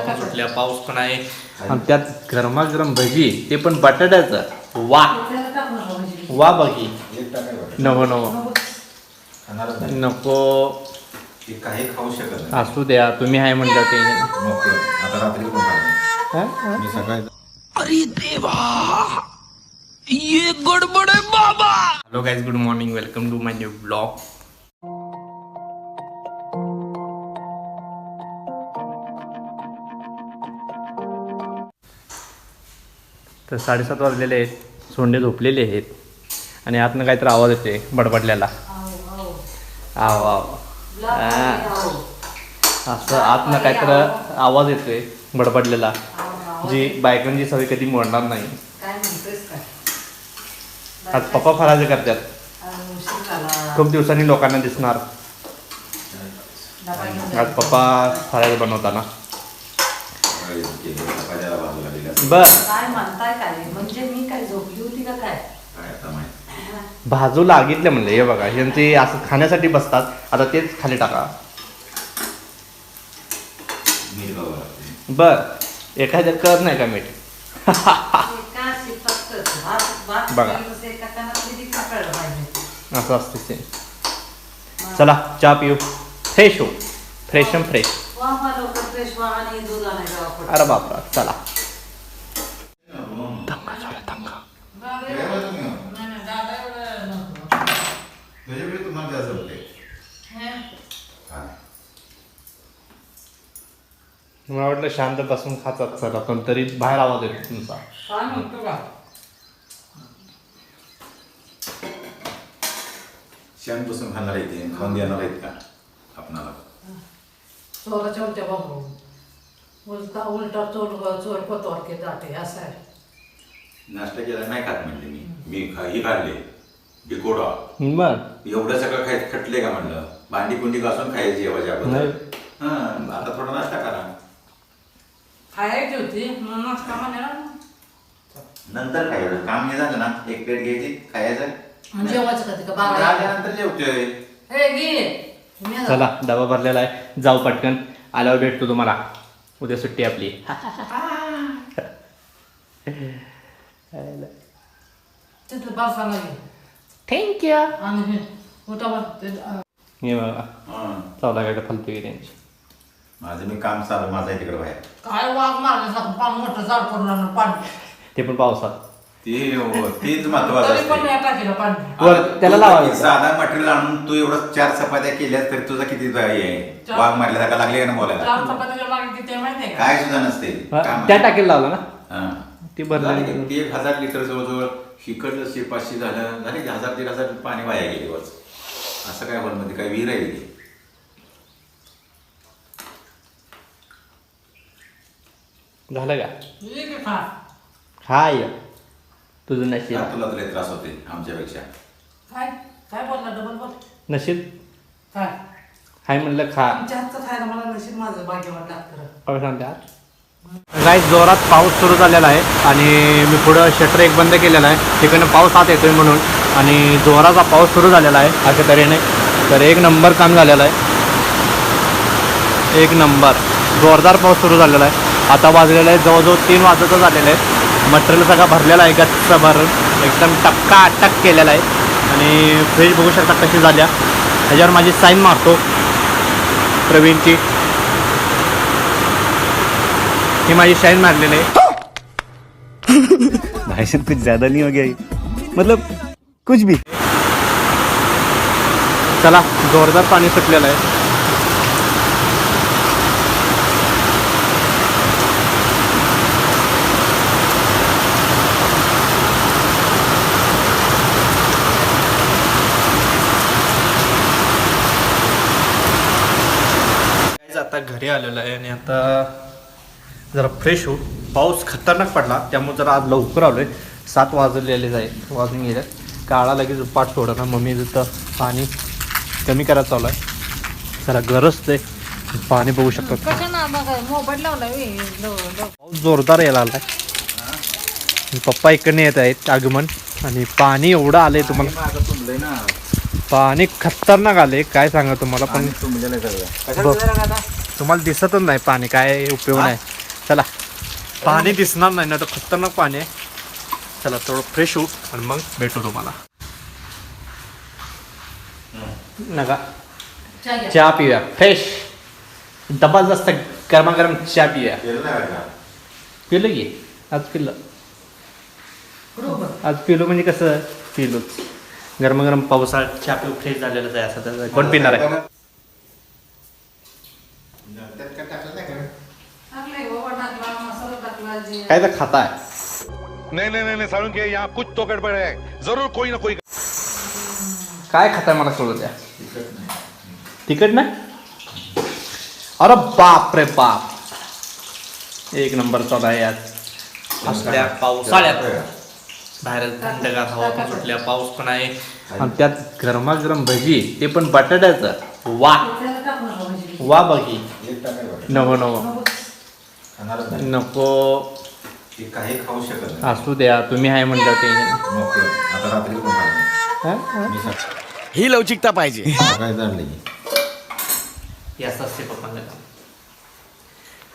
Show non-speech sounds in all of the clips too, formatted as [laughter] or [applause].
पाऊस सुटल्या पाऊस पण आहे. आणि त्यात गरमागरम भजी ते पण बटाट्याचं. वा. वा बघी. नको नको नको. काही खाऊ शकत असू द्या तुम्ही आहे म्हणलं ते. आता रात्री पण खाणार. हा? मी सकाळी hello guys good morning welcome to my new blog तर साडेसात वाजलेले आहेत. सोंडे झोपलेले आहेत. आणि आतनं काहीतरी आवाज येते बडबडल्याला आव आव. हा. असं आतनं काहीतरी आवाज येतोय बडबडलेला. जी बायकांची सवय कधी मोडणार नाही. काय म्हणतोयस काय? आज पप्पा फराजे करतात. खूप दिवसांनी लोकांना दिसणार. आज पप्पा फराळे बनवताना सकाळी केली. सकाळच्याला बाजूला दिल्या. बर. काय म्हणताय काय? म्हणजे मी काय झोपली होती का काय? काय आता माहीत. भाजू लागितले म्हणले हे बघा यांचे असं खाण्यासाठी बसतात. आता तेच खाली टाका. लागते. बर. एखाद्या कळत नाही का मीठ? एका शिफ्टात भात भात बघा. केलं एका कानात किती कळलं पाहिजे. असं असते ते. चला चहा पिऊ. फ्रेश हो. फ्रेश फ्रेश वा वा लवकर फ्रेश व्हा आणि दूध आणायला वापरत. अरे बापरा चला हं. दंगा झाला दंगा दादा काय एवढं- बोलतो मी? नाही, नाही, दादा एवढं नको. त्याच्याकडे तुम्हाला जास्त होते. हे? मला वाटलं शांत बसून खातात चला पण तरी बाहेर आवाज येतो तुमचा. शांत बसून खाणार आहे ते. खाऊन देणार आहेत का? आपणाला. चोराच्या उलट्या बाबू उलटा उलटा चोर चोर पतवार के दाटे असं आहे. नाश्ता केला नाही खात म्हणले मी. मी खा- ही काढले डिकोडा बर. एवढं सगळं खाय खटले का म्हणलं? भांडी कुंडी घासून खायची जेवायच्या अगोदर. नाही. हां आता थोडा नाश्ता करा. खायची होती म्हणून नाश्ता म्हणा. नंतर खायचं. काम हे झालं ना एक प्लेट घ्यायची खायचं. आणि जेवायचं का ते का? बारा. आल्यानंतर जेवतोय. हे घे. मी आता- चला डबा भरलेला आहे. जाऊ पटकन. आल्यावर भेटतो तुम्हाला. उद्या सुट्टी आपली. तिथं बसायला घे थँक्यू आणि हे मोठा बस ते अं, हे बघा हां चौदा गाडी फालतू की त्यांची माझं मी काम चालू माझं आहे तिकडे बाहेर काय वाघ मारल्यासारखं पान मोठं झाड करून आणलं पाणी ते पण पावसात ते हो, तेच महत्वाचं तरी पण असते मी टाकीला पाणी वर त्याला तू लावायचं. साधा मटेरियल आणून तू एवढं चार चपात्या केल्यास तरी तुझा किती हे आहे चार- वाघ मारल्यासारखा लागले का ना बोलायला चार चपातीच्या मागे किती आहे माहिती आहे का काय सुद्धा नसते काम- त्या टाकीला लावलं ना हां. ती भरली. झालं की ते एक हजार लिटर जवळजवळ शिकडलं शे पाचशे झालं झाले की हजार दीड हजार पाणी वाया गेले बस असं काय बोलमध्ये काय विहीर आहे की? झालं का? हाय तुझं नशीब. तुला तरी त्रास होते आमच्यापेक्षा. काय? काय बोलला? डबल बोल. नशीब? काय? हाय म्हणलं खा. आमच्या हातचं खायला मला नशीब माझं भाग्यवान लागतं काय सांगतात काही जोरात पाऊस सुरू झालेला आहे आणि मी पुढं शटर एक बंद केलेला आहे. तिकडनं पाऊस आत येतोय म्हणून आणि जोराचा पाऊस सुरू झालेला आहे. अशा तऱ्हेने. तर एक नंबर काम झालेला आहे. एक नंबर. जोरदार पाऊस सुरू झालेला आहे. आता वाजलेला आहे. जवळजवळ तीन वाजतच झालेलं आहे. मटेरियल सगळा भरलेला आहे. गच्च भर एकदम टक्का अटक केलेला आहे. आणि फ्रीज बघू शकता कशी झाल्या ह्याच्यावर माझी साईन मारतो. प्रवीणची. ही माझी शाईन मारलेली. आहे [laughs] भाई साहब कुछ ज्यादा नहीं हो गया ये? मतलब कुछ भी. चला जोरदार पाणी सुटलेलं आहे. आता घरी आलेलं आहे आणि आता जरा फ्रेश होऊ पाऊस खतरनाक पडला. त्यामुळे जरा आज लवकर आलोय. सात वाजलेले जाईल वाजून गेले. काळा लगेच पाठ सोडा ना मम्मी तिथं पाणी कमी करायचं चालू आहे. जरा गरज ते पाणी बघू शकतात. कसं ना मग मोबाईल लावला वे लो- लो. पाऊस जोरदार यायला आलाय. पप्पा इकडनं येत आहेत आगमन. आणि पाणी एवढं आलंय तुम्हाला. मागं तुंबलंय ना. पाणी खतरनाक आले काय सांगा तुम्हाला? पण आहे. तुम्हाला दिसतच नाही पाणी. काय उपयोग नाही. चला. पाणी दिसणार नाही ना तर खतरनाक पाणी आहे. चला थोडं फ्रेश होऊ आणि मग भेटू तुम्हाला. नका. चहा घ्या. चहा पिऊया. फ्रेश जबरदस्त गरमागरम चहा पिऊया. पिलं की? आज पिलं. आज पिलो म्हणजे कसं? पिलोच. गरमागरम पावसाळ्यात चहा पिऊ फ्रेश झालेलंच आहे असं कोण पिणार आहे? काय का जे काय तर खाताय. नहीं नहीं नहीं नहीं साळुंके यहाँ कुछ तो गड़बड़ है जरूर कोई ना कोई काय खाताय मला कळू द्या. तिकट नाही? अरे बाप रे बाप. एक नंबर चालू आहे आज असल्या पावसाळ्यात. बाहेर थंडगार हवा पण सुटल्या पाऊस पण आहे. आणि त्यात गरमागरम भजी ते पण बटाट्याचं. वा. वा बघी नको नकोच. खाणारच नाही. नको. ते काही खाऊ शकत नाही. असू द्या तुम्ही आहे म्हणलं ते. मोकळं आता रात्री पण खाणार नाही. हा? मी सकाळी ही लवचिकता पाहिजे. सकाळी जाणले की हे असं असते पप्पांना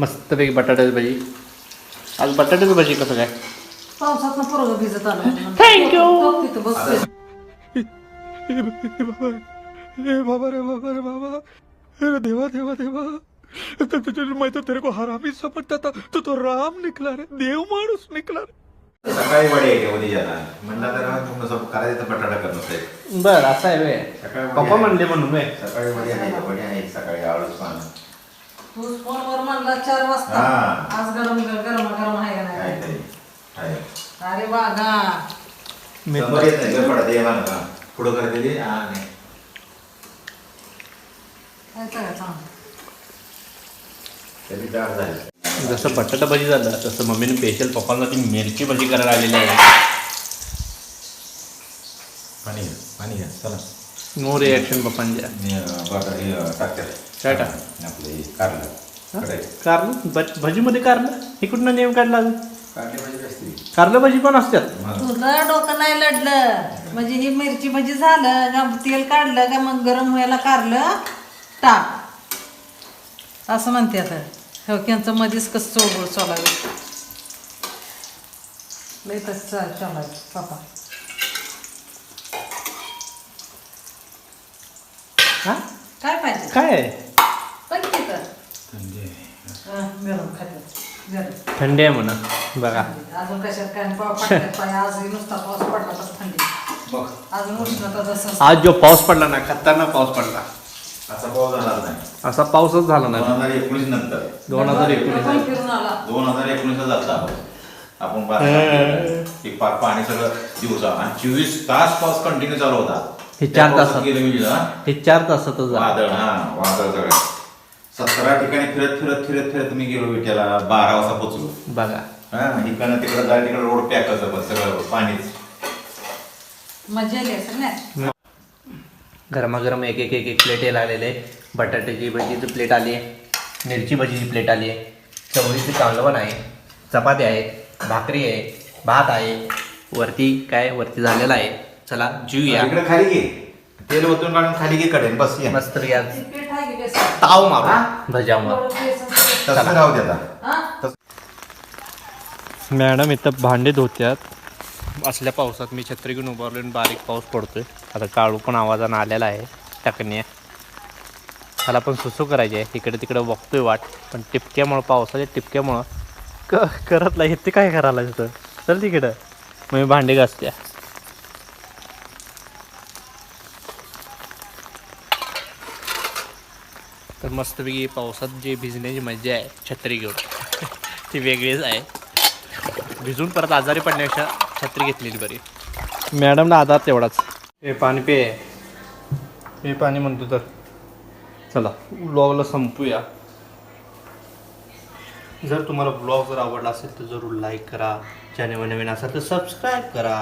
मस्तपैकी बटाट्याची भाजी. आज बटाट्याची भाजी कसं काय? पावसात पोरग भिजत आलं Thank you. बघ तिथं बसतोय. हे बाबा रे बाबा रे बाबा अरे देवा देवा देवा तो तुझे मैं तो तेरे को हरामी समझता था तू तो राम निकला रे देव माणूस निकला रे. सकाळी वडे उद्या जाणार म्हणलं तर असं करायचं तर बटाटा करणं साहेब बर असं आहे वे सकाळी पप्पा. म्हणले म्हणून वे सकाळी वडे आहे वडे आहे सकाळी आळूच पानं. तू फोनवर म्हणला चार वाजता. हा. आज गरम गरम गरम आहे का. अरे बागा मी समोर येत नाही गडबड पुढं करते हा काय करायचं झाली. जसं बटाटा भाजी झालं तसं मम्मीने स्पेशल पप्पांना ती मिरची भाजी करायला आलेली आहे. पाणी घ्या पाणी घ्या चला. नो रिॲक्शन पप्पांच्या. हे काय टाक? आपलं कारलं. कारलं? भाजीमध्ये कारलं? हे कुठनं नेम काढला अजून? कारली भाजी असते. कारलं भाजी पण असतात मग तुझं डोकं नाही लढलं. म्हणजे ही मिरची भजी झालं का तेल काढलं का मग गरम व्हायला कारलं? टाक. असं म्हणते आता. हो त्यांचं मध्येच कसं चोळबोळ चालावे. लय तसं चाल चालावे. पापा हा? काय पाहिजे? काय आहे? बघ तिथं हं, गरम खात्यात गरम थंडी आहे म्हणा. बघा. अजून कशात काय? पाव पडतात पाय. आज नुसता पाऊस पडला तर थंडी. बघ. अजून उष्णता जसं आज जो पाऊस पडला ना खतरनाक पाऊस पडला. असा पाऊस झाला नाही. असा पाऊसच झाला दोन नाही हजार एकोणीस नंतर. दोन हजार एकोणीस. पण फिरून आला दोन हजार एकोणीसला जाता आपण. पा- पाणी सगळं दिवसा. आणि चोवीस तास पाऊस कंटिन्यू चालू होता. हे त्या चार पावसात तासात. गेलं मी हा? हे चार तासातच झालं. वादळ हा वादळ सगळं. सतरा ठिकाणी फिरत फिरत फिरत फिरत मी गेलो विट्याला बारा वाजता पोचलो बघा. हा इकडनं तिकडं जाय तिकडं रोड पॅक बस सगळं पाणीच. मजा आली असेल ना? गरमागरम एक एक एक एक प्लेट यायला आलेले बटाट्याची भजीची प्लेट आली आहे. मिरची भजीची प्लेट आली आहे. चवळीची कालवण आहे. चपाती आहे. भाकरी आहे. भात आहे. वरती काय? वरती झालेला आहे. चला जीवया इकडे खाली घे. तेल ओतून काढून खाली घे कडेन. बस ये. मस्त या? ताव मारू. हा? भजावर पीठ. तसं राहू दे आता. हा? मॅडम इथं भांडे धुत्यात. असल्या पावसात मी छत्री घेऊन उभारलो आणि बारीक पाऊस पडतोय. आता काळू पण आवाजानं आलेला आहे. टाकण्या त्याला पण सुसू करायची. आहे इकडे तिकडे बघतोय वाट. पण टिपक्यामुळं पावसाच्या टिपक्यामुळं क करत नाही. ते काय करायला तिथं चल तिकडं. मग मी भांडे घासत्या तर मस्तपैकी पावसात जी भिजण्याची मजा आहे छत्री घेऊन [laughs] ती वेगळीच आहे. भिजून परत आजारी पडण्यापेक्षा छत्री घेतलेली बरी. मॅडमला आधार तेवढाच. हे पाणी पे. हे पाणी म्हणतो तर. चला ब्लॉगला संपूया. जर तुम्हाला ब्लॉग जर आवडला असेल तर जरूर लाईक करा. चॅनल नवीन असेल तर सबस्क्राईब करा.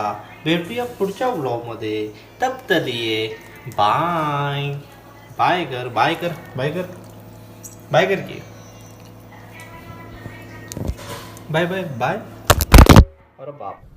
भेटूया पुढच्या ब्लॉगमध्ये तब तलिये बाय बाय कर बाय कर. बाय कर. बाय कर की बाय बाय बाय अरे बाप.